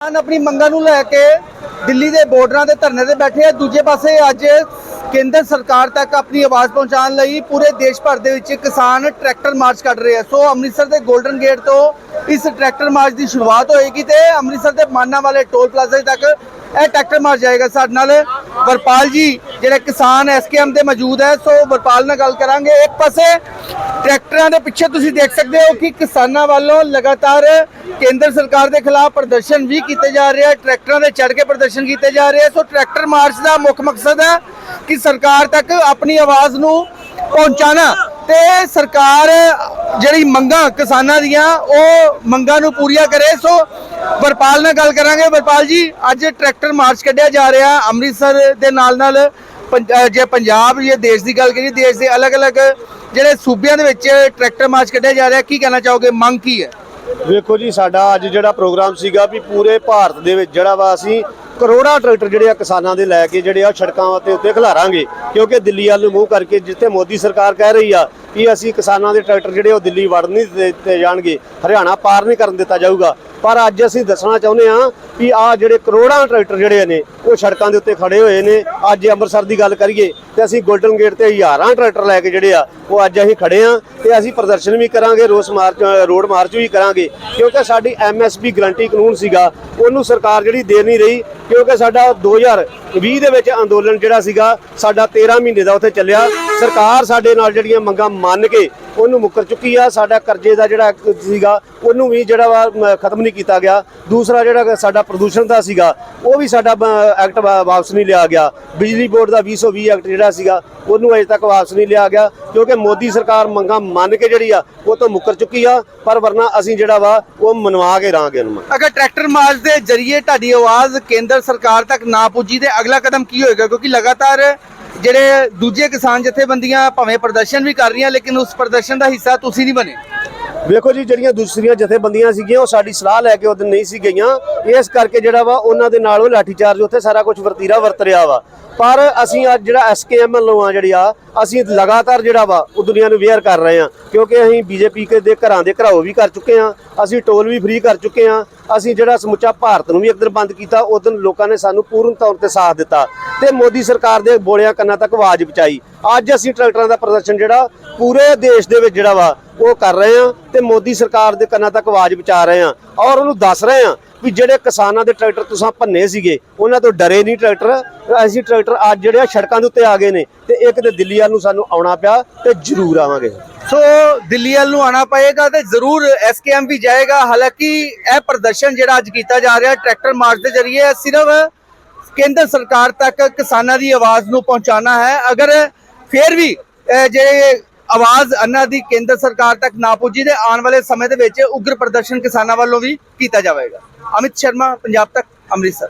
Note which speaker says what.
Speaker 1: ਕਿਸਾਨ ਆਪਣੀ ਮੰਗਾਂ ਨੂੰ ਲੈ ਕੇ ਦਿੱਲੀ ਦੇ ਬਾਰਡਰਾਂ ਦੇ ਧਰਨੇ ਤੇ ਬੈਠੇ ਆ। ਦੂਜੇ ਪਾਸੇ ਅੱਜ ਕੇਂਦਰ ਸਰਕਾਰ ਤੱਕ ਆਪਣੀ ਆਵਾਜ਼ ਪਹੁੰਚਾਉਣ ਲਈ ਪੂਰੇ ਦੇਸ਼ ਭਰ ਦੇ ਵਿੱਚ ਕਿਸਾਨ ਟਰੈਕਟਰ ਮਾਰਚ ਕੱਢ ਰਹੇ ਆ। ਸੋ ਅੰਮ੍ਰਿਤਸਰ ਦੇ 골ਡਨ ਗੇਟ ਤੋਂ ਇਸ ਟਰੈਕਟਰ ਮਾਰਚ ਦੀ ਸ਼ੁਰੂਆਤ ਹੋਏਗੀ ਤੇ ਅੰਮ੍ਰਿਤਸਰ ਦੇ ਮਾਨਾ ਵਾਲੇ ਟੋਲ ਪਲਾਜ਼ੇ ਤੱਕ ਇਹ ਟਰੈਕਟਰ ਮਾਰਚ ਜਾਏਗਾ ਸਾਡੇ ਨਾਲ। ਵਰਪਾਲ ਜੀ, ਜਿਹੜੇ ਕਿਸਾਨ ਐਸਕੇਐਮ ਦੇ ਮੌਜੂਦ ਹੈ, ਸੋ ਵਰਪਾਲ ਨਾਲ ਗੱਲ ਕਰਾਂਗੇ। ਇੱਕ ਪਾਸੇ ਟਰੈਕਟਰਾਂ ਦੇ ਪਿੱਛੇ ਤੁਸੀਂ ਦੇਖ ਸਕਦੇ ਹੋ ਕਿ ਕਿਸਾਨਾਂ ਵੱਲੋਂ ਲਗਾਤਾਰ ਕੇਂਦਰ ਸਰਕਾਰ ਦੇ ਖਿਲਾਫ ਪ੍ਰਦਰਸ਼ਨ ਵੀ ਕੀਤੇ ਜਾ ਰਹੇ ਆ, ਟਰੈਕਟਰਾਂ ਦੇ ਚੜ੍ਹ ਕੇ ਪ੍ਰਦਰਸ਼ਨ ਕੀਤੇ ਜਾ ਰਹੇ ਆ। ਸੋ ਟਰੈਕਟਰ ਮਾਰਚ ਦਾ ਮੁੱਖ ਮਕਸਦ ਹੈ ਕਿ ਸਰਕਾਰ ਤੱਕ ਆਪਣੀ ਆਵਾਜ਼ ਨੂੰ ਪਹੁੰਚਾਣਾ ਤੇ ਸਰਕਾਰ ਜਿਹੜੀ ਮੰਗਾਂ ਕਿਸਾਨਾਂ ਦੀਆਂ, ਉਹ ਮੰਗਾਂ ਨੂੰ ਪੂਰੀਆਂ ਕਰੇ। ਸੋ ਵਰਪਾਲ ਨਾਲ ਗੱਲ ਕਰਾਂਗੇ। ਵਰਪਾਲ ਜੀ, ਅੱਜ ਟਰੈਕਟਰ ਮਾਰਚ ਕੱਢਿਆ ਜਾ ਰਿਹਾ ਅੰਮ੍ਰਿਤਸਰ ਦੇ ਨਾਲ ਨਾਲ ਪੰਜ- ਜੇ ਪੰਜਾਬ, ਜੇ ਦੇਸ਼ ਦੀ ਗੱਲ ਕਰੀਏ, ਦੇਸ਼ ਦੇ ਅਲੱਗ-ਅਲੱਗ ਜਿਹੜੇ ਸੂਬਿਆਂ ਦੇ ਵਿੱਚ ਟਰੈਕਟਰ ਮਾਰਚ ਕੱਢਿਆ ਜਾ ਰਿਹਾ, ਕੀ ਕਹਿਣਾ ਚਾਹੋਗੇ? ਮੰਗ ਕੀ ਹੈ?
Speaker 2: ਵੇਖੋ ਜੀ, ਸਾਡਾ ਅੱਜ ਜਿਹੜਾ ਪ੍ਰੋਗਰਾਮ ਸੀਗਾ ਵੀ ਪੂਰੇ ਭਾਰਤ ਦੇ ਵਿੱਚ ਜਿਹੜਾ ਵਾ ਅਸੀਂ ਕਰੋੜਾਂ ਟਰੈਕਟਰ ਜਿਹੜੇ ਆ ਕਿਸਾਨਾਂ ਦੇ ਲੈ ਕੇ ਜਿਹੜੇ ਆ ਸੜਕਾਂ ਤੇ ਉੱਤੇ ਖਿਲਾਰਾਂਗੇ, ਕਿਉਂਕਿ ਦਿੱਲੀ ਵੱਲ ਨੂੰ ਮੂੰਹ ਕਰਕੇ ਜਿੱਥੇ ਮੋਦੀ ਸਰਕਾਰ ਕਹਿ ਰਹੀ ਆ ਕਿ ਅਸੀਂ ਕਿਸਾਨਾਂ ਦੇ ਟਰੈਕਟਰ ਜਿਹੜੇ ਉਹ ਦਿੱਲੀ ਵੜ ਨਹੀਂ ਦਿੱਤੇ ਜਾਣਗੇ, ਹਰਿਆਣਾ ਪਾਰ ਨਹੀਂ ਕਰਨ ਦਿੱਤਾ ਜਾਊਗਾ। ਪਰ ਅੱਜ ਅਸੀਂ ਦੱਸਣਾ ਚਾਹੁੰਦੇ ਹਾਂ ਕਿ ਆ ਜਿਹੜੇ ਕਰੋੜਾਂ ਟਰੈਕਟਰ ਜਿਹੜੇ ਨੇ, ਉਹ ਸੜਕਾਂ ਦੇ ਉੱਤੇ ਖੜੇ ਹੋਏ ਨੇ। ਅੱਜ ਅੰਮ੍ਰਿਤਸਰ ਦੀ ਗੱਲ ਕਰੀਏ ਤੇ ਅਸੀਂ ਗੋਲਡਨ ਗੇਟ ਤੇ ਹਜ਼ਾਰਾਂ ਟਰੈਕਟਰ ਲੈ ਕੇ ਜਿਹੜੇ ਆ, ਉਹ ਅੱਜ ਅਸੀਂ ਖੜੇ ਆ ਤੇ ਅਸੀਂ ਪ੍ਰਦਰਸ਼ਨ ਵੀ ਕਰਾਂਗੇ, ਰੋਸ ਮਾਰਚ, ਰੋਡ ਮਾਰਚ ਵੀ ਕਰਾਂਗੇ। ਕਿਉਂਕਿ ਸਾਡੀ ਐਮਐਸਪੀ ਗਰੰਟੀ ਕਾਨੂੰਨ ਸੀਗਾ, ਉਹਨੂੰ ਸਰਕਾਰ ਜਿਹੜੀ ਦੇ ਨਹੀਂ ਰਹੀ, ਕਿਉਂਕਿ ਸਾਡਾ 2020 ਦੇ ਵਿੱਚ ਅੰਦੋਲਨ ਜਿਹੜਾ ਸੀਗਾ, ਸਾਡਾ 13 ਮਹੀਨੇ ਦਾ ਉੱਥੇ ਚੱਲਿਆ। ਸਰਕਾਰ ਸਾਡੇ ਨਾਲ ਜਿਹੜੀਆਂ ਮੰਗਾਂ ਮੰਨ ਕੇ ਉਹਨੂੰ ਮੁੱਕਰ ਚੁੱਕੀ ਆ, ਸਾਡਾ ਕਰਜ਼ੇ ਦਾ ਜਿਹੜਾ ਇੱਕ ਸੀਗਾ, ਉਹਨੂੰ ਵੀ ਜਿਹੜਾ ਵਾ ਖਤਮ ਨਹੀਂ ਕੀਤਾ ਗਿਆ। ਦੂਸਰਾ ਜਿਹੜਾ ਸਾਡਾ ਪ੍ਰਦੂਸ਼ਣ ਦਾ ਸੀਗਾ, ਉਹ ਵੀ ਸਾਡਾ ਐਕਟ ਵਾ- ਵਾਪਸ ਨਹੀਂ ਲਿਆ ਗਿਆ। ਬਿਜਲੀ ਬੋਰਡ ਦਾ 2020 ਐਕਟ ਜਿਹੜਾ ਸੀਗਾ, ਉਹਨੂੰ ਅਜੇ ਤੱਕ ਵਾਪਸ ਨਹੀਂ ਲਿਆ ਗਿਆ, ਕਿਉਂਕਿ ਮੋਦੀ ਸਰਕਾਰ ਮੰਗਾਂ ਮੰਨ ਕੇ ਜਿਹੜੀ ਆ, ਉਹ ਤੋਂ ਮੁੱਕਰ ਚੁੱਕੀ ਆ, ਪਰ ਵਰਨਾ ਅਸੀਂ ਜਿਹੜਾ ਵਾ, ਉਹ ਮਨਵਾ ਕੇ ਰਾਂਗੇ ਉਹਨੂੰ।
Speaker 1: ਅਗਰ ਟਰੈਕਟਰ ਮਾਰਚ ਦੇ ਜ਼ਰੀਏ ਤੁਹਾਡੀ ਆਵਾਜ਼ ਕੇਂਦਰ ਸਰਕਾਰ ਤੱਕ ਨਾ ਪੁੱਜੀ, ਤੇ ਅਗਲਾ ਕਦਮ ਕੀ ਹੋਏਗਾ? ਕਿਉਂਕਿ ਲਗਾਤਾਰ ਜਿਹੜੇ ਦੂਜੇ ਕਿਸਾਨ ਜਥੇਬੰਦੀਆਂ ਭਾਵੇਂ ਪ੍ਰਦਰਸ਼ਨ ਵੀ ਕਰ ਰਹੀਆਂ, ਲੇਕਿਨ ਉਸ ਪ੍ਰਦਰਸ਼ਨ ਦਾ ਹਿੱਸਾ ਤੁਸੀਂ ਨਹੀਂ ਬਣੇ।
Speaker 2: ਵੇਖੋ ਜੀ, ਜਿਹੜੀਆਂ ਦੂਸਰੀਆਂ ਜਥੇਬੰਦੀਆਂ ਸੀਗੀਆਂ, ਉਹ ਸਾਡੀ ਸਲਾਹ ਲੈ ਕੇ ਉਦੋਂ ਨਹੀਂ ਸੀ ਗਈਆਂ। ਇਸ ਕਰਕੇ ਜਿਹੜਾ ਵਾ, ਉਹਨਾਂ ਦੇ ਨਾਲ ਉਹ ਲਾਠੀਚਾਰਜ ਉੱਥੇ ਸਾਰਾ ਕੁਝ ਵਰਤੀਰਾ ਵਰਤ ਰਿਹਾ ਵਾ। ਪਰ ਅਸੀਂ ਅੱਜ ਜਿਹੜਾ ਐਸਕੇਐਮ ਵੱਲੋਂ ਆ ਜਿਹੜੀ ਆ, ਅਸੀਂ ਲਗਾਤਾਰ ਜਿਹੜਾ ਵਾ, ਉਹ ਦੁਨੀਆ ਨੂੰ ਵੇਅਰ ਕਰ ਰਹੇ ਆ। ਕਿਉਂਕਿ ਅਸੀਂ ਬੀਜੇਪੀ ਦੇ ਘਰਾਂ ਦੇ ਘਰਾਓ ਵੀ ਕਰ ਚੁੱਕੇ ਆ, ਅਸੀਂ ਟੋਲ ਵੀ ਫ੍ਰੀ ਕਰ ਚੁੱਕੇ ਆ। ਅਸੀਂ ਜਿਹੜਾ ਸਮੁੱਚਾ ਭਾਰਤ ਨੂੰ ਵੀ ਇੱਕ ਦਿਨ ਬੰਦ ਕੀਤਾ ਉਦੋਂ ਲੋਕਾਂ ਨੇ ਸਾਨੂੰ ਪੂਰਨ ਤੌਰ ਤੇ ਸਾਥ ਦਿੱਤਾ ਤੇ ਮੋਦੀ ਸਰਕਾਰ ਦੇ ਬੋਲਿਆਂ ਕੰਨਾਂ ਤੱਕ ਆਵਾਜ਼ ਪਹੁੰਚਾਈ। ਅੱਜ ਅਸੀਂ ਟਰੈਕਟਰਾਂ ਦਾ ਪ੍ਰਦਰਸ਼ਨ ਜਿਹੜਾ ਪੂਰੇ ਦੇਸ਼ ਦੇ ਵਿੱਚ ਜਿਹੜਾ ਵਾ, ਉਹ ਕਰ ਰਹੇ ਆ ਤੇ ਮੋਦੀ ਸਰਕਾਰ ਦੇ ਕੰਨਾਂ ਤੱਕ ਆਵਾਜ਼ ਪਹੁੰਚਾ ਰਹੇ ਆ ਔਰ ਉਹਨੂੰ ਦੱਸ ਰਹੇ ਆ ਵੀ ਜਿਹੜੇ ਕਿਸਾਨਾਂ ਦੇ ਟਰੈਕਟਰ ਤੁਸੀਂ ਭੰਨੇ ਸੀਗੇ, ਉਹਨਾਂ ਤੋਂ ਡਰੇ ਨਹੀਂ ਟਰੈਕਟਰ। ਅਸੀਂ ਟਰੈਕਟਰ ਅੱਜ ਜਿਹੜੇ ਆ ਸੜਕਾਂ ਦੇ ਉੱਤੇ ਆ ਗਏ ਨੇ ਤੇ ਇੱਕ ਤੇ ਦਿੱਲੀ ਵੱਲ ਨੂੰ ਸਾਨੂੰ ਆਉਣਾ ਪਿਆ ਤੇ ਜ਼ਰੂਰ ਆਵਾਂਗੇ।
Speaker 1: ਸੋ ਦਿੱਲੀ ਵੱਲ ਨੂੰ ਆਣਾ ਪਏਗਾ ਤੇ ਜ਼ਰੂਰ ਐਸਕੇਐਮ ਵੀ ਜਾਏਗਾ। ਹਾਲਾਂਕਿ ਇਹ ਪ੍ਰਦਰਸ਼ਨ ਜਿਹੜਾ ਅੱਜ ਕੀਤਾ ਜਾ ਰਿਹਾ ਟਰੈਕਟਰ ਮਾਰਚ ਦੇ ਜ਼ਰੀਏ ਸਿਰਫ ਕੇਂਦਰ ਸਰਕਾਰ ਤੱਕ ਕਿਸਾਨਾਂ ਦੀ ਆਵਾਜ਼ ਨੂੰ ਪਹੁੰਚਾਉਣਾ ਹੈ। ਅਗਰ ਫਿਰ ਵੀ ਅਹ, ਜੇ ਆਵਾਜ਼ ਅੰਨਾ ਦੀ ਕੇਂਦਰ ਸਰਕਾਰ ਤੱਕ ਨਾ ਪੁੱਜੀ ਤੇ ਆਉਣ ਵਾਲੇ ਸਮੇਂ ਦੇ ਵਿੱਚ ਉਗਰ ਪ੍ਰਦਰਸ਼ਨ ਕਿਸਾਨਾਂ ਵੱਲੋਂ ਵੀ ਕੀਤਾ ਜਾਵੇਗਾ। ਅਮਿਤ ਸ਼ਰਮਾ ਪੰਜਾਬ ਤੱਕ ਅੰਮ੍ਰਿਤਸਰ।